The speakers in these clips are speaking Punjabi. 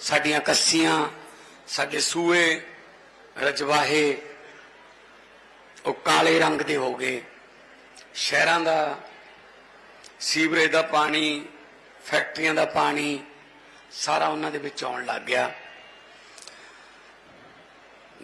ਸਾਡੀਆਂ ਕੱਸੀਆਂ, ਸਾਡੇ ਸੂਏ, ਰਜਵਾਹੇ, ਉਹ ਕਾਲੇ ਰੰਗ ਦੇ ਹੋ ਗਏ। ਸ਼ਹਿਰਾਂ ਦਾ, ਸੀਵਰੇਜ ਦਾ ਪਾਣੀ, ਫੈਕਟਰੀਆਂ ਦਾ ਪਾਣੀ, ਸਾਰਾ ਉਹਨਾਂ ਦੇ ਵਿੱਚ ਆਉਣ ਲੱਗ ਗਿਆ।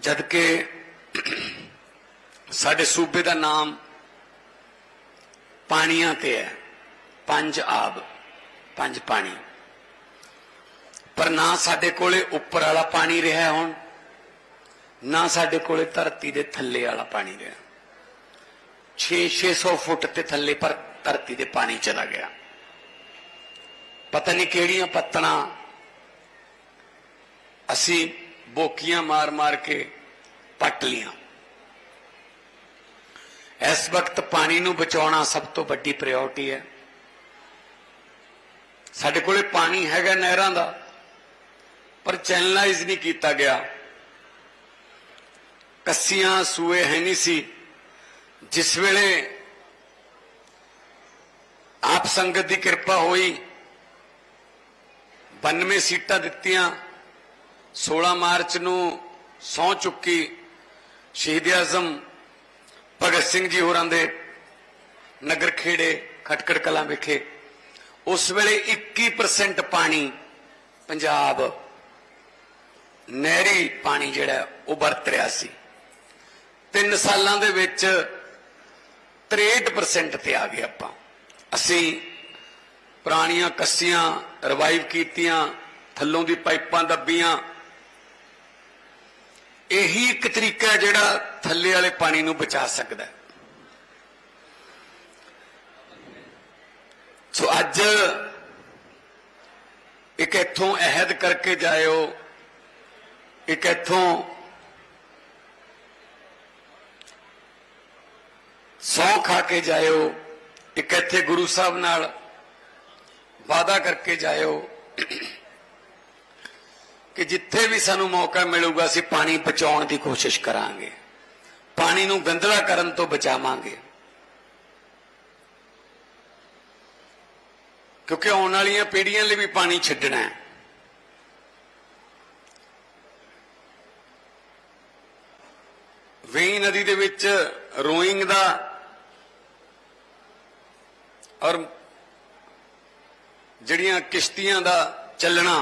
ਜਦ ਕਿ ਸਾਡੇ ਸੂਬੇ ਦਾ ਨਾਮ ਪਾਣੀਆਂ ਤੇ ਹੈ, ਪੰਜ ਆਬ, ਪੰਜ ਪਾਣੀ। ਪਰ ਨਾ ਸਾਡੇ ਕੋਲੇ ਉੱਪਰ ਵਾਲਾ ਪਾਣੀ ਰਿਹਾ ਹੁਣ। ਨਾ ਸਾਡੇ ਕੋਲੇ ਧਰਤੀ ਦੇ ਥੱਲੇ ਵਾਲਾ ਪਾਣੀ ਰਿਹਾ। 6-600 ਫੁੱਟ ਤੇ ਥੱਲੇ ਪਰ ਧਰਤੀ ਦੇ ਪਾਣੀ ਚਲਾ ਗਿਆ। ਪਤਾ ਨਹੀਂ ਕਿਹੜੀਆਂ ਪੱਤਣਾ ਅਸੀਂ ਬੋਕੀਆਂ ਮਾਰ-ਮਾਰ ਕੇ ਪੱਟ ਲੀਆਂ। ਇਸ ਵਕਤ ਪਾਣੀ ਨੂੰ ਬਚਾਉਣਾ ਸਭ ਤੋਂ ਵੱਡੀ ਪ੍ਰਾਇੋਰਟੀ ਹੈ। ਸਾਡੇ ਕੋਲੇ ਪਾਣੀ ਹੈਗਾ ਨਹਿਰਾਂ ਦਾ। ਪਰ ਚੈਨਲਾਈਜ਼ ਨਹੀਂ ਕੀਤਾ ਗਿਆ। ਕੱਸੀਆਂ, ਸੂਏ ਹੈ ਨਹੀਂ ਸੀ। ਜਿਸ ਵੇਲੇ ਆਪ ਸੰਗਤ ਦੀ ਕਿਰਪਾ ਹੋਈ 92 ਸੀਟਾਂ ਦਿੱਤੀਆਂ 16 ਮਾਰਚ ਨੂੰ ਸੌ ਚੁੱਕੀ ਸ਼ਹੀਦ ਆਜ਼ਮ, ਭਗਤ ਸਿੰਘ ਜੀ ਹੋਰਾਂ ਦੇ ਨਗਰ ਖੇੜੇ, ਖਟਕੜ ਕਲਾਂ ਵਿਖੇ। ਉਸ ਵੇਲੇ 21% ਪਾਣੀ ਪੰਜਾਬ ਨਹਿਰੀ ਪਾਣੀ ਜਿਹੜਾ ਉਹ ਵਰਤ ਰਿਹਾ ਸੀ। ਤਿੰਨ ਸਾਲਾਂ ਦੇ ਵਿੱਚ 63% ਤੇ ਆ ਗਏ ਆਪਾਂ। ਅਸੀਂ ਪੁਰਾਣੀਆਂ ਕੱਸੀਆਂ ਰਿਵਾਈਵ ਕੀਤੀਆਂ, ਥੱਲੋਂ ਦੀ ਪਾਈਪਾਂ ਦੱਬੀਆਂ। ਇਹੀ ਇੱਕ ਤਰੀਕਾ ਜਿਹੜਾ ਥੱਲੇ ਵਾਲੇ ਪਾਣੀ ਨੂੰ ਬਚਾ ਸਕਦਾ ਸੋ ਅੱਜ ਇੱਕ ਇੱਥੋਂ ਅਹਿਦ ਕਰਕੇ ਜਾਇਓ। ਇੱਕ ਇੱਥੋਂ ਸੌ ਖਾ ਕੇ ਜਾਇਓ ਇੱਕ ਇੱਥੇ ਗੁਰੂ ਸਾਹਿਬ ਨਾਲ ਵਾਦਾ ਕਰਕੇ ਜਾਇਓ ਕਿ ਜਿੱਥੇ ਵੀ ਸਾਨੂੰ ਮੌਕਾ ਮਿਲੂਗਾ, ਅਸੀਂ ਪਾਣੀ ਬਚਾਉਣ ਦੀ ਕੋਸ਼ਿਸ਼ ਕਰਾਂਗੇ। ਪਾਣੀ ਨੂੰ ਗੰਦਲਾ ਕਰਨ ਤੋਂ ਬਚਾਵਾਂਗੇ। ਕਿਉਂਕਿ ਆਉਣ ਵਾਲੀਆਂ ਪੀੜ੍ਹੀਆਂ ਲਈ ਵੀ ਪਾਣੀ ਛੱਡਣਾ ਹੈ। ਵੇਈ ਨਦੀ ਦੇ ਵਿੱਚ ਰੋਇੰਗ ਦਾ ਔਰ ਜਿਹੜੀਆਂ ਕਿਸ਼ਤੀਆਂ ਦਾ ਚੱਲਣਾ,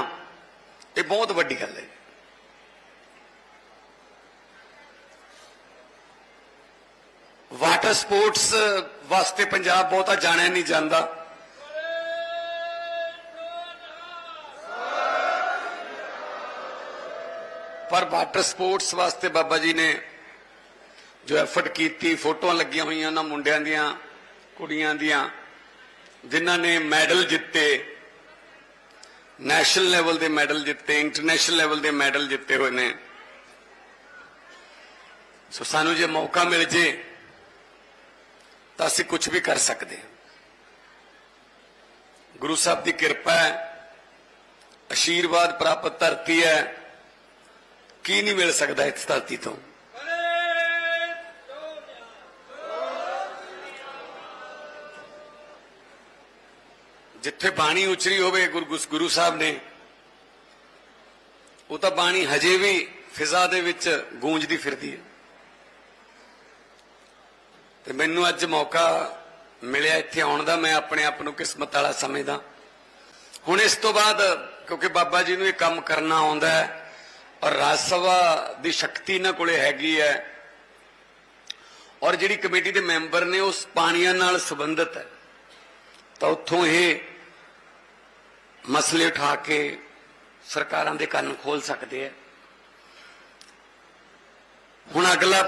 ਇਹ ਬਹੁਤ ਵੱਡੀ ਗੱਲ ਹੈ। ਵਾਟਰ ਸਪੋਰਟਸ ਵਾਸਤੇ ਪੰਜਾਬ ਬਹੁਤਾ ਜਾਣਿਆ ਨਹੀਂ ਜਾਂਦਾ। ਪਰ ਵਾਟਰ ਸਪੋਰਟਸ ਵਾਸਤੇ ਬਾਬਾ ਜੀ ਨੇ ਜੋ ਐਫਰਟ ਕੀਤੀ, ਫੋਟੋਆਂ ਲੱਗੀਆਂ ਹੋਈਆਂ ਉਹਨਾਂ ਮੁੰਡਿਆਂ ਦੀਆਂ, ਕੁੜੀਆਂ ਦੀਆਂ, ਜਿਨ੍ਹਾਂ ਨੇ ਮੈਡਲ ਜਿੱਤੇ, ਨੈਸ਼ਨਲ ਲੈਵਲ ਦੇ ਮੈਡਲ ਜਿੱਤੇ, ਇੰਟਰਨੈਸ਼ਨਲ ਲੈਵਲ ਦੇ ਮੈਡਲ ਜਿੱਤੇ ਹੋਏ ਨੇ। ਸੋ ਸਾਨੂੰ ਜੇ ਮੌਕਾ ਮਿਲ ਜੇ, ਤਾਂ ਅਸੀਂ ਕੁਝ ਵੀ ਕਰ ਸਕਦੇ ਹਾਂ। ਗੁਰੂ ਸਾਹਿਬ ਦੀ ਕਿਰਪਾ ਹੈ, ਅਸ਼ੀਰਵਾਦ ਪ੍ਰਾਪਤ ਧਰਤੀ ਹੈ, ਕੀ ਨਹੀਂ ਮਿਲ ਸਕਦਾ ਇਸ ਧਰਤੀ ਤੋਂ? ਜਿੱਥੇ ਬਾਣੀ ਉਚਰੀ ਹੋਵੇ, ਗੁਰੂ ਗੁਰੂ ਸਾਹਿਬ ਨੇ, ਉਹ ਤਾਂ ਬਾਣੀ ਹਜੇ ਵੀ ਫਿਜ਼ਾ ਦੇ ਵਿੱਚ ਗੂੰਜਦੀ ਫਿਰਦੀ ਹੈ। ਤੇ ਮੈਨੂੰ ਅੱਜ ਮੌਕਾ ਮਿਲਿਆ ਇੱਥੇ ਆਉਣ ਦਾ, ਮੈਂ ਆਪਣੇ ਆਪ ਨੂੰ ਕਿਸਮਤ ਵਾਲਾ ਸਮਝਦਾ। ਹੁਣ ਇਸ ਤੋਂ ਬਾਅਦ, ਕਿਉਂਕਿ ਬਾਬਾ ਜੀ ਨੂੰ ਇਹ ਕੰਮ ਕਰਨਾ ਆਉਂਦਾ ਹੈ ਔਰ ਰਾਜ ਸਭਾ ਦੀ ਸ਼ਕਤੀ ਇਹਨਾਂ ਕੋਲੇ ਹੈਗੀ ਹੈ। ਔਰ ਜਿਹੜੀ ਕਮੇਟੀ ਦੇ ਮੈਂਬਰ ਨੇ ਉਸ ਪਾਣੀਆਂ ਨਾਲ ਸੰਬੰਧਿਤ ਹੈ। ਤਾਂ ਉੱਥੋਂ ਇਹ ਮਸਲੇ ਉਠਾ ਕੇ ਸਰਕਾਰਾਂ ਦੇ ਕੰਨ ਖੋਲ ਸਕਦੇ ਆ। ਹੁਣ ਅਗਲਾ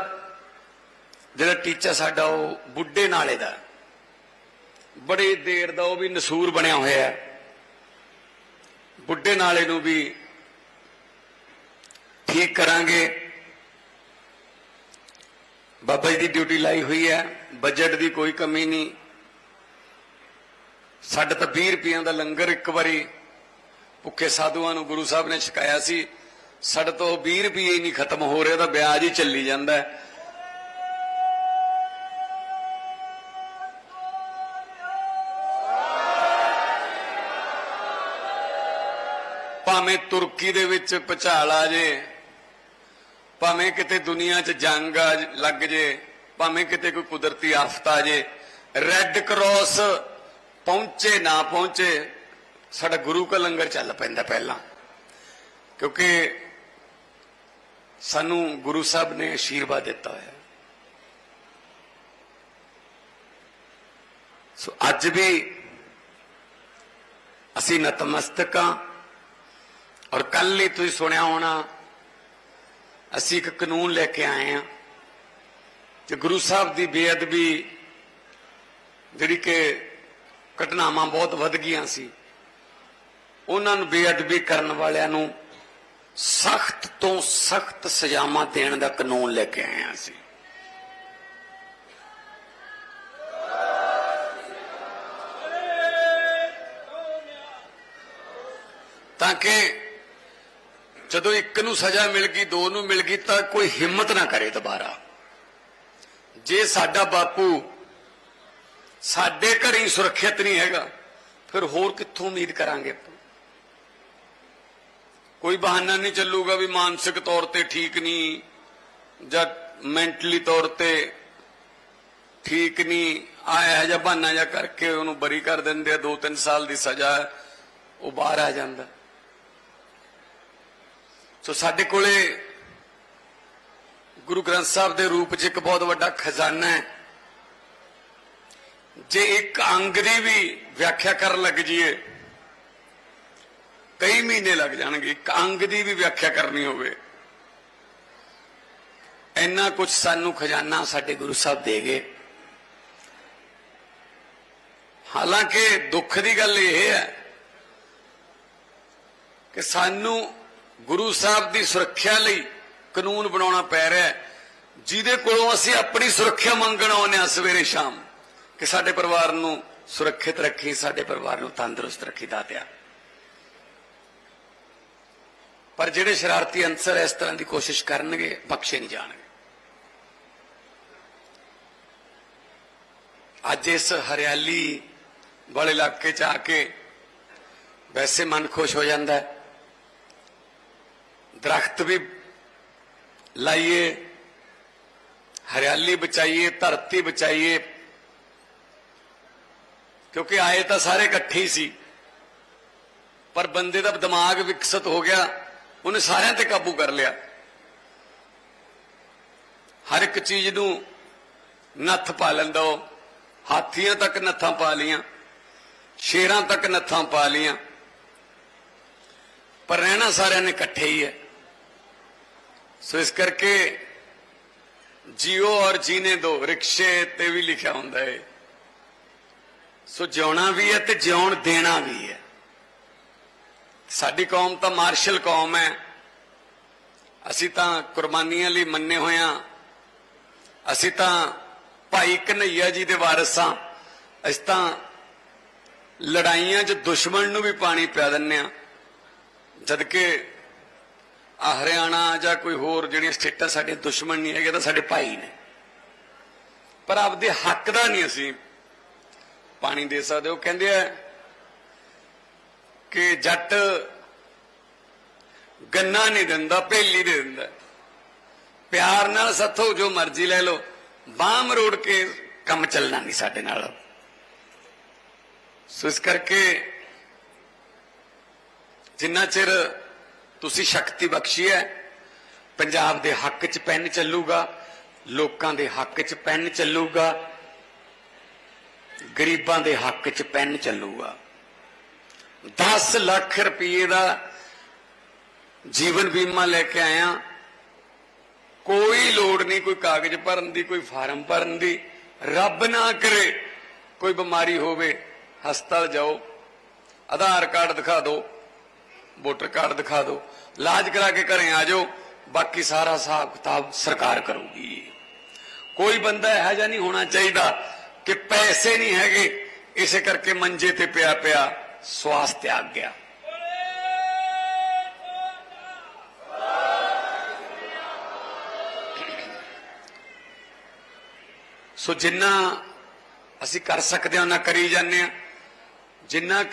ਜਿਹੜਾ ਟੀਚਾ ਸਾਡਾ ਉਹ ਬੁੱਢੇ ਨਾਲੇ ਦਾ, ਬੜੀ ਦੇਰ ਦਾ ਉਹ ਵੀ ਨਸੂਰ ਬਣਿਆ ਹੋਇਆ ਹੈ। ਬੁੱਢੇ ਨਾਲੇ ਨੂੰ ਵੀ ਠੀਕ ਕਰਾਂਗੇ। ਬਾਬਾ ਜੀ ਦੀ ਡਿਊਟੀ ਲਾਈ ਹੋਈ ਹੈ ਬਜਟ ਦੀ ਕੋਈ ਕਮੀ ਨਹੀਂ। ਸਾਡੇ ਤਾਂ 20 ਰੁਪਈਆਂ ਦਾ ਲੰਗਰ ਇੱਕ ਵਾਰੀ ਭੁੱਖੇ ਸਾਧੂਆਂ ਨੂੰ ਗੁਰੂ ਸਾਹਿਬ ਨੇ ਛਕਾਇਆ ਸੀ। ਸਾਡੇ ਤੋਂ 20 ਰੁਪਏ ਹੀ ਨਹੀਂ ਖਤਮ ਹੋ ਰਿਹਾ ਤਾਂ ਵਿਆਜ ਹੀ ਚੱਲੀ ਜਾਂਦਾ ਭਾਵੇਂ ਤੁਰਕੀ ਦੇ ਵਿੱਚ ਭੁਚਾਲ ਆ ਜੇ, ਭਾਵੇਂ ਕਿਤੇ ਦੁਨੀਆ 'ਚ ਜੰਗ ਆ ਲੱਗ ਜੇ, ਭਾਵੇਂ ਕਿਤੇ ਕੋਈ ਕੁਦਰਤੀ ਆਫਤ ਆ ਜੇ ਰੈੱਡ ਕਰਾਸ ਪਹੁੰਚੇ, ਨਾ ਪਹੁੰਚੇ, ਸਾਡਾ ਗੁਰੂ ਕਾ ਲੰਗਰ ਚੱਲ ਪੈਂਦਾ ਪਹਿਲਾਂ। ਕਿਉਂਕਿ ਸਾਨੂੰ ਗੁਰੂ ਸਾਹਿਬ ਨੇ ਆਸ਼ੀਰਵਾਦ ਦਿੱਤਾ ਹੋਇਆ। ਸੋ ਅੱਜ ਵੀ ਅਸੀਂ ਨਤਮਸਤਕ ਹਾਂ ਔਰ ਕੱਲ ਹੀ ਤੁਸੀਂ ਸੁਣਿਆ ਹੋਣਾ, ਅਸੀਂ ਇੱਕ ਕਾਨੂੰਨ ਲੈ ਕੇ ਆਏ ਹਾਂ ਕਿ ਗੁਰੂ ਸਾਹਿਬ ਦੀ ਬੇਅਦਬੀ ਜਿਹੜੀ ਕਿ ਘਟਨਾਵਾਂ ਬਹੁਤ ਵੱਧ ਗਈਆਂ ਸੀ। ਉਹਨਾਂ ਨੂੰ ਬੇਅਦਬੀ ਕਰਨ ਵਾਲਿਆਂ ਨੂੰ ਸਖਤ ਤੋਂ ਸਖਤ ਸਜ਼ਾਵਾਂ ਦੇਣ ਦਾ ਕਾਨੂੰਨ ਲੈ ਕੇ ਆਏ ਸੀ ਤਾਂ ਕਿ ਜਦੋਂ ਇੱਕ ਨੂੰ ਸਜ਼ਾ ਮਿਲ ਗਈ, ਦੋ ਨੂੰ ਮਿਲ ਗਈ, ਤਾਂ ਕੋਈ ਹਿੰਮਤ ਨਾ ਕਰੇ ਦੁਬਾਰਾ। ਜੇ ਸਾਡਾ ਬਾਪੂ ਸਾਡੇ ਘਰ ਹੀ ਸੁਰੱਖਿਅਤ ਨਹੀਂ ਹੈਗਾ। ਫਿਰ ਹੋਰ ਕਿੱਥੋਂ ਉਮੀਦ ਕਰਾਂਗੇ ਆਪਾਂ? ਕੋਈ ਬਹਾਨਾ ਨਹੀਂ ਚੱਲੂਗਾ ਵੀ ਮਾਨਸਿਕ ਤੌਰ ਤੇ ਠੀਕ ਨਹੀਂ, ਜਾਂ ਮੈਂਟਲੀ ਤੌਰ ਤੇ ਠੀਕ ਨਹੀਂ ਆਇਆ ਜਾਂ ਬਹਾਨਾ ਜਾਂ ਕਰਕੇ ਉਹਨੂੰ ਬਰੀ ਕਰ ਦਿੰਦੇ ਆ 2-3 ਸਾਲ ਦੀ ਸਜ਼ਾ, ਉਹ ਬਾਹਰ ਆ ਜਾਂਦਾ। ਸੋ ਸਾਡੇ ਕੋਲੇ ਗੁਰੂ ਗ੍ਰੰਥ ਸਾਹਿਬ ਦੇ ਰੂਪ 'ਚ ਇੱਕ ਬਹੁਤ ਵੱਡਾ ਖਜ਼ਾਨਾ ਹੈ। ਜੇ ਇੱਕ ਅੰਗ ਦੀ ਵੀ ਵਿਆਖਿਆ ਕਰਨ ਲੱਗ ਜਾਈਏ ਕਈ ਮਹੀਨੇ ਲੱਗ ਜਾਣਗੇ, ਇੱਕ ਅੰਗ ਦੀ ਵੀ ਵਿਆਖਿਆ ਕਰਨੀ ਹੋਵੇ। ਇੰਨਾ ਕੁਝ ਸਾਨੂੰ ਖਜ਼ਾਨਾ ਸਾਡੇ ਗੁਰੂ ਸਾਹਿਬ ਦੇ ਗਏ। ਹਾਲਾਂਕਿ ਦੁੱਖ ਦੀ ਗੱਲ ਇਹ ਹੈ ਕਿ ਸਾਨੂੰ ਗੁਰੂ ਸਾਹਿਬ ਦੀ ਸੁਰੱਖਿਆ ਲਈ ਕਾਨੂੰਨ ਬਣਾਉਣਾ ਪੈ ਰਿਹਾ ਜਿਹਦੇ ਕੋਲੋਂ ਅਸੀਂ ਆਪਣੀ ਸੁਰੱਖਿਆ ਮੰਗਣ ਆਉਂਦੇ ਹਾਂ ਸਵੇਰੇ ਸ਼ਾਮ। ਕਿ ਸਾਡੇ ਪਰਿਵਾਰ ਨੂੰ ਸੁਰੱਖਿਅਤ ਰੱਖੀ, ਸਾਡੇ ਪਰਿਵਾਰ ਨੂੰ ਤੰਦਰੁਸਤ ਰੱਖੀ ਦਾਤਿਆ ਪਰ ਜਿਹੜੇ ਸ਼ਰਾਰਤੀ ਅੰਸਰ ਇਸ ਤਰ੍ਹਾਂ ਦੀ ਕੋਸ਼ਿਸ਼ ਕਰਨਗੇ, ਬਖਸ਼ੇ ਨਹੀਂ ਜਾਣਗੇ। ਅੱਜ ਇਸ ਹਰਿਆਲੀ ਵਾਲੇ ਇਲਾਕੇ 'ਚ ਆ ਕੇ ਵੈਸੇ ਮਨ ਖੁਸ਼ ਹੋ ਜਾਂਦਾ ਹੈ। ਦਰਖਤ ਵੀ ਲਾਈਏ, ਹਰਿਆਲੀ ਬਚਾਈਏ, ਧਰਤੀ ਬਚਾਈਏ ਕਿਉਂਕਿ ਆਏ ਤਾਂ ਸਾਰੇ ਇਕੱਠੇ ਹੀ ਸੀ। ਪਰ ਬੰਦੇ ਦਾ ਦਿਮਾਗ ਵਿਕਸਿਤ ਹੋ ਗਿਆ, ਉਹਨੇ ਸਾਰਿਆਂ ਤੇ ਕਾਬੂ ਕਰ ਲਿਆ। ਹਰ ਇੱਕ ਚੀਜ਼ ਨੂੰ ਨੱਥ ਪਾ ਲੈਂਦਾ ਉਹ। ਹਾਥੀਆਂ ਤੱਕ ਨੱਥਾਂ ਪਾ ਲੀਆਂ ਸ਼ੇਰਾਂ ਤੱਕ ਨੱਥਾਂ ਪਾ ਲੀਆਂ ਪਰ ਰਹਿਣਾ ਸਾਰਿਆਂ ਨੇ ਇਕੱਠੇ ਹੀ ਹੈ। ਸੋ ਇਸ ਕਰਕੇ ਜੀਓ ਔਰ ਜੀਨੇ ਦੋ, ਰਿਕਸ਼ੇ ਤੇ ਵੀ ਲਿਖਿਆ ਹੁੰਦਾ ਹੈ। ਸੋ ਜਿਉਣਾ ਵੀ ਹੈ ਤੇ ਜਿਉਣ ਦੇਣਾ ਵੀ ਹੈ। ਸਾਡੀ ਕੌਮ ਤਾਂ ਮਾਰਸ਼ਲ ਕੌਮ ਹੈ। ਅਸੀਂ ਤਾਂ ਕੁਰਬਾਨੀਆਂ ਲਈ ਮੰਨੇ ਹੋਏ ਹੋਇਆ ਅਸੀਂ ਤਾਂ ਭਾਈ ਕਨਈਆ ਜੀ ਦੇ ਵਾਰਿਸ ਹਾਂ। ਅਸੀਂ ਤਾਂ ਲੜਾਈਆਂ 'ਚ ਦੁਸ਼ਮਣ ਨੂੰ ਵੀ ਪਾਣੀ ਪਿਆ ਦਿੰਨੇ ਆ ਜਦ ਕਿ ਹਰਿਆਣਾ ਜਾਂ ਕੋਈ ਹੋਰ ਜਿਹੜੀਆਂ ਸਟੇਟਾਂ ਸਾਡੇ ਦੁਸ਼ਮਣ ਨਹੀਂ ਹੈਗੇ ਤਾਂ ਸਾਡੇ ਭਾਈ ਨੇ। ਪਰ ਆਪਦੇ ਹੱਕ ਦਾ ਨਹੀਂ ਅਸੀਂ ਪਾਣੀ ਦੇ ਸਕਦੇ ਹੋ। ਕਹਿੰਦੇ ਆ ਕਿ ਜੱਟ ਗੰਨਾ ਨਹੀਂ ਦਿੰਦਾ, ਭੇਲੀ ਦੇ ਦਿੰਦਾ। ਪਿਆਰ ਨਾਲ ਸੱਥੋ, ਜੋ ਮਰਜ਼ੀ ਲੈ ਲਓ। ਬਾਹ ਮਰੋੜ ਕੇ ਕੰਮ ਚੱਲਣਾ ਨਹੀਂ ਸਾਡੇ ਨਾਲ। ਸੋ ਇਸ ਕਰਕੇ ਜਿੰਨਾ ਚਿਰ ਤੁਸੀਂ ਸ਼ਕਤੀ ਬਖਸ਼ੀ ਹੈ, ਪੰਜਾਬ ਦੇ ਹੱਕ 'ਚ ਪੈਨ ਚੱਲੂਗਾ, ਲੋਕਾਂ ਦੇ ਹੱਕ 'ਚ ਪੈਨ ਚੱਲੂਗਾ ਗਰੀਬਾਂ ਦੇ ਹੱਕ 'ਚ ਪੈਨ ਚੱਲੂਗਾ। 10 ਲੱਖ ਰੁਪਏ ਦਾ ਜੀਵਨ ਬੀਮਾ ਲੈ ਕੇ ਆਇਆ। ਕੋਈ ਲੋੜ ਨਹੀਂ ਕੋਈ ਕਾਗਜ਼ ਭਰਨ ਦੀ, ਕੋਈ ਫਾਰਮ ਭਰਨ ਦੀ। ਰੱਬ ਨਾ ਕਰੇ ਕੋਈ ਬਿਮਾਰੀ ਹੋਵੇ, ਹਸਪਤਾਲ ਜਾਓ, ਆਧਾਰ ਕਾਰਡ ਦਿਖਾ ਦਿਓ ਵੋਟਰ ਕਾਰਡ ਦਿਖਾ ਦਿਓ ਇਲਾਜ ਕਰਾ ਕੇ ਘਰੇ ਆ ਜਾਓ, ਬਾਕੀ ਸਾਰਾ ਹਿਸਾਬ ਕਿਤਾਬ ਸਰਕਾਰ ਕਰੂਗੀ। ਕੋਈ ਬੰਦਾ ਇਹੋ ਜਿਹਾ ਨਹੀਂ ਹੋਣਾ ਚਾਹੀਦਾ ਕਿ ਪੈਸੇ ਨਹੀਂ ਹੈਗੇ, ਇਸੇ ਕਰਕੇ ਮੰਜੇ ਤੇ ਪਿਆ ਪਿਆ ਸਵਾਸ ਤਿਆਗ ਗਿਆ। ਸੋ ਜਿੰਨਾ ਅਸੀਂ ਕਰ ਸਕਦੇ ਹਾਂ ਉਹਨਾਂ ਕਰੀ ਜਾਂਦੇ ਹਾਂ। ਜਿੰਨਾ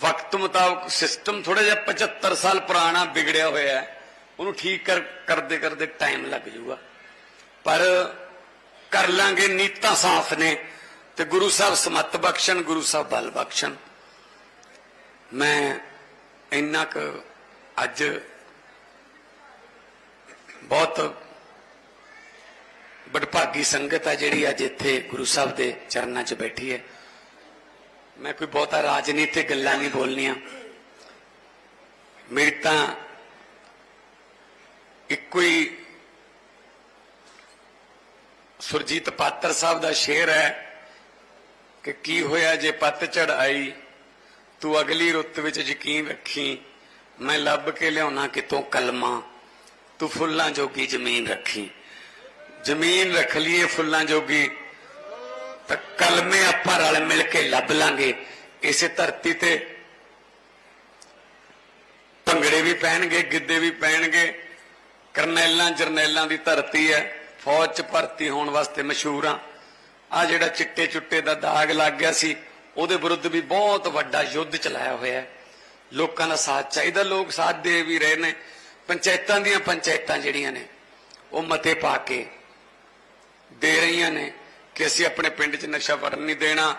ਵਕਤ ਮੁਤਾਬਕ ਸਿਸਟਮ ਥੋੜਾ ਜਿਹਾ 75 ਸਾਲ ਪੁਰਾਣਾ ਵਿਗੜਿਆ ਹੋਇਆ ਹੈ, ਉਹਨੂੰ ਠੀਕ ਕਰ ਕਰਦੇ ਕਰਦੇ ਟਾਈਮ ਲੱਗ ਜਾਊਗਾ। ਪਰ ਕਰ ਲਾਂਗੇ ਨੀਤਾਂ ਸਾਫ਼ ਨੇ। ਤੇ ਗੁਰੂ ਸਾਹਿਬ ਸਮਤ ਬਖਸ਼ਣ, ਗੁਰੂ ਸਾਹਿਬ ਬਲ ਬਖਸ਼ਣ। ਮੈਂ ਇੰਨਾ ਕੁ ਅੱਜ ਬਹੁਤ ਬੜਭਾਗੀ ਸੰਗਤ ਆ ਜਿਹੜੀ ਅੱਜ ਇੱਥੇ ਗੁਰੂ ਸਾਹਿਬ ਦੇ ਚਰਨਾਂ 'ਚ ਬੈਠੀ ਹੈ। ਮੈਂ ਕੋਈ ਬਹੁਤਾ ਰਾਜਨੀਤਿਕ ਗੱਲਾਂ ਨਹੀਂ ਬੋਲਣੀਆਂ। ਮੇਰੀ ਤਾਂ ਇੱਕੋ ਹੀ ਸੁਰਜੀਤ ਪਾਤਰ ਸਾਹਿਬ ਦਾ ਸ਼ੇਰ ਹੈ ਕਿ ਕੀ ਹੋਇਆ ਜੇ ਪੱਤਝੜ ਆਈ, ਤੂੰ ਅਗਲੀ ਰੁੱਤ ਵਿੱਚ ਯਕੀਨ ਰੱਖੀ, ਮੈਂ ਲੱਭ ਕੇ ਲਿਆਉਣਾ ਕਿਤੋਂ ਕਲਮਾ, ਤੂੰ ਫੁੱਲਾਂ ਜੋਗੀ ਜ਼ਮੀਨ ਰੱਖੀ। ਜ਼ਮੀਨ ਰੱਖ ਲਈਏ ਫੁੱਲਾਂ ਜੋਗੀ, ਤਾਂ ਕਲਮੇ ਆਪਾਂ ਰਲ ਮਿਲ ਕੇ ਲੱਭ ਲਾਂਗੇ। ਇਸੇ ਧਰਤੀ ਤੇ ਭੰਗੜੇ ਵੀ ਪੈਣਗੇ ਗਿੱਧੇ ਵੀ ਪੈਣਗੇ ਕਰਨੈਲਾਂ ਜਰਨੈਲਾਂ ਦੀ ਧਰਤੀ ਹੈ। ਫੌਜ 'ਚ ਭਰਤੀ ਹੋਣ ਵਾਸਤੇ ਮਸ਼ਹੂਰ ਆ ਆ ਜਿਹੜਾ ਚਿੱਟੇ ਚੁੱਟੇ ਦਾ ਦਾਗ ਲੱਗ ਗਿਆ ਸੀ, ਉਹਦੇ ਵਿਰੁੱਧ ਵੀ ਬਹੁਤ ਵੱਡਾ ਯੁੱਧ ਚਲਾਇਆ ਹੋਇਆ ਹੈ। ਲੋਕਾਂ ਦਾ ਸਾਥ ਚਾਹੀਦਾ, ਲੋਕ ਸਾਥ ਦੇ ਵੀ ਰਹੇ ਨੇ। ਪੰਚਾਇਤਾਂ ਦੀਆਂ ਪੰਚਾਇਤਾਂ ਜਿਹੜੀਆਂ ਨੇ, ਉਹ ਮਤੇ ਪਾ ਕੇ ਦੇ ਰਹੀਆਂ ਨੇ ਕਿ ਅਸੀਂ ਆਪਣੇ ਪਿੰਡ 'ਚ ਨਸ਼ਾ ਫੜਨ ਨਹੀਂ ਦੇਣਾ,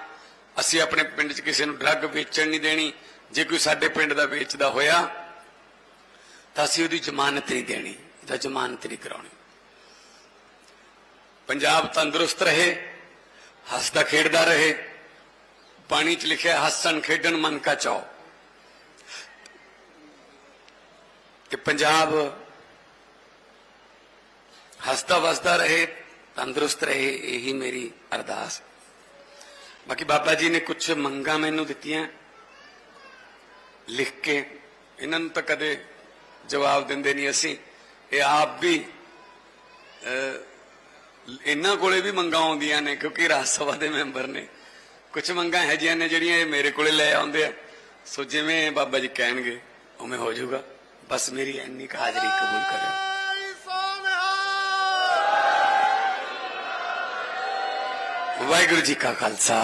ਅਸੀਂ ਆਪਣੇ ਪਿੰਡ 'ਚ ਕਿਸੇ ਨੂੰ ਡਰੱਗ ਵੇਚਣ ਨਹੀਂ ਦੇਣੀ। ਜੇ ਕੋਈ ਸਾਡੇ ਪਿੰਡ ਦਾ ਵੇਚਦਾ ਹੋਇਆ, ਤਾਂ ਅਸੀਂ ਉਹਦੀ ਜ਼ਮਾਨਤ ਨਹੀਂ ਦੇਣੀ ਉਹਦਾ ਜ਼ਮਾਨਤ ਨਹੀਂ ਕਰਾਉਣੀ। ਪੰਜਾਬ ਤੰਦਰੁਸਤ ਰਹੇ, ਹੱਸਦਾ ਖੇਡਦਾ ਰਹੇ। ਪਾਣੀ 'ਚ ਲਿਖਿਆ, ਹੱਸਣ ਖੇਡਣ ਮਨ ਕਾ ਚਾਓ ਕਿ ਪੰਜਾਬ ਹੱਸਦਾ ਵਸਦਾ ਰਹੇ, ਤੰਦਰੁਸਤ ਰਹੇ, ਇਹੀ ਮੇਰੀ ਅਰਦਾਸ। ਬਾਕੀ ਬਾਬਾ ਜੀ ਨੇ ਕੁਝ ਮੰਗਾਂ ਮੈਨੂੰ ਦਿੱਤੀਆਂ, ਲਿਖ ਕੇ। ਇਹਨਾਂ ਨੂੰ ਤਾਂ ਕਦੇ ਜਵਾਬ ਦਿੰਦੇ ਨਹੀਂ ਅਸੀਂ। ਇਹ ਆਪ ਵੀ ਇਹਨਾਂ ਕੋਲੇ ਵੀ ਮੰਗਾਂ ਆਉਂਦੀਆਂ ਨੇ, ਕਿਉਂਕਿ ਰਾਜ ਸਭਾ ਦੇ ਮੈਂਬਰ ਨੇ। ਕੁਝ ਮੰਗਾਂ ਹੈ ਜੀਆਂ ਨੇ ਜਿਹੜੀਆਂ ਇਹ ਮੇਰੇ ਕੋਲੇ ਲੈ ਆਉਂਦੇ ਆ। ਸੋ ਜਿਵੇਂ ਬਾਬਾ ਜੀ ਕਹਿਣਗੇ, ਉਵੇਂ ਹੋ ਜਾਊਗਾ। ਬਸ ਮੇਰੀ ਇੰਨੀ ਕੁ ਹਾਜ਼ਰੀ ਕਬੂਲ ਕਰਿਓ। ਵਾਹਿਗੁਰੂ ਜੀ ਕਾ ਖਾਲਸਾ।